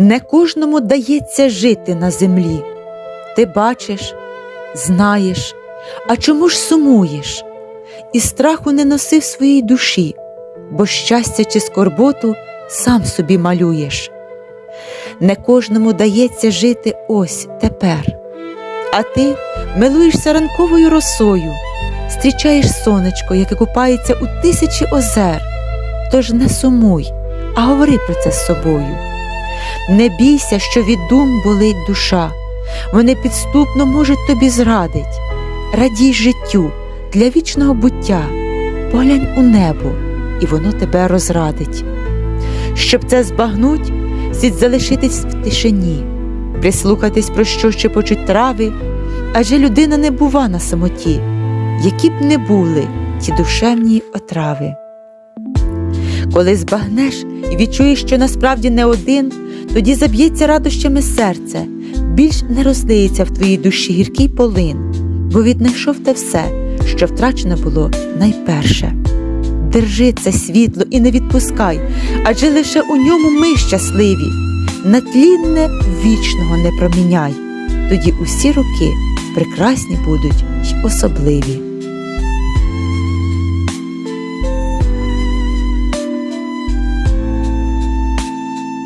Не кожному дається жити на землі. Ти бачиш, знаєш, а чому ж сумуєш? І страху не носи в своїй душі, бо щастя чи скорботу сам собі малюєш. Не кожному дається жити ось тепер, а ти милуєшся ранковою росою, зустрічаєш сонечко, яке купається у тисячі озер. Тож не сумуй, а говори про це з собою. Не бійся, що від дум болить душа, вони підступно можуть тобі зрадить. Радій життю для вічного буття, поглянь у небо, і воно тебе розрадить. Щоб це збагнуть, слід залишитись в тишині, прислухатись про що ще почуть трави, адже людина не бува на самоті, які б не були ті душевні отрави. Коли збагнеш і відчуєш, що насправді не один, тоді заб'ється радощами серце, більш не розлиється в твоїй душі гіркий полин, бо віднайшов те все, що втрачено було найперше. Держи це світло і не відпускай, адже лише у ньому ми щасливі. На тлінне вічного не проміняй, тоді усі роки прекрасні будуть й особливі.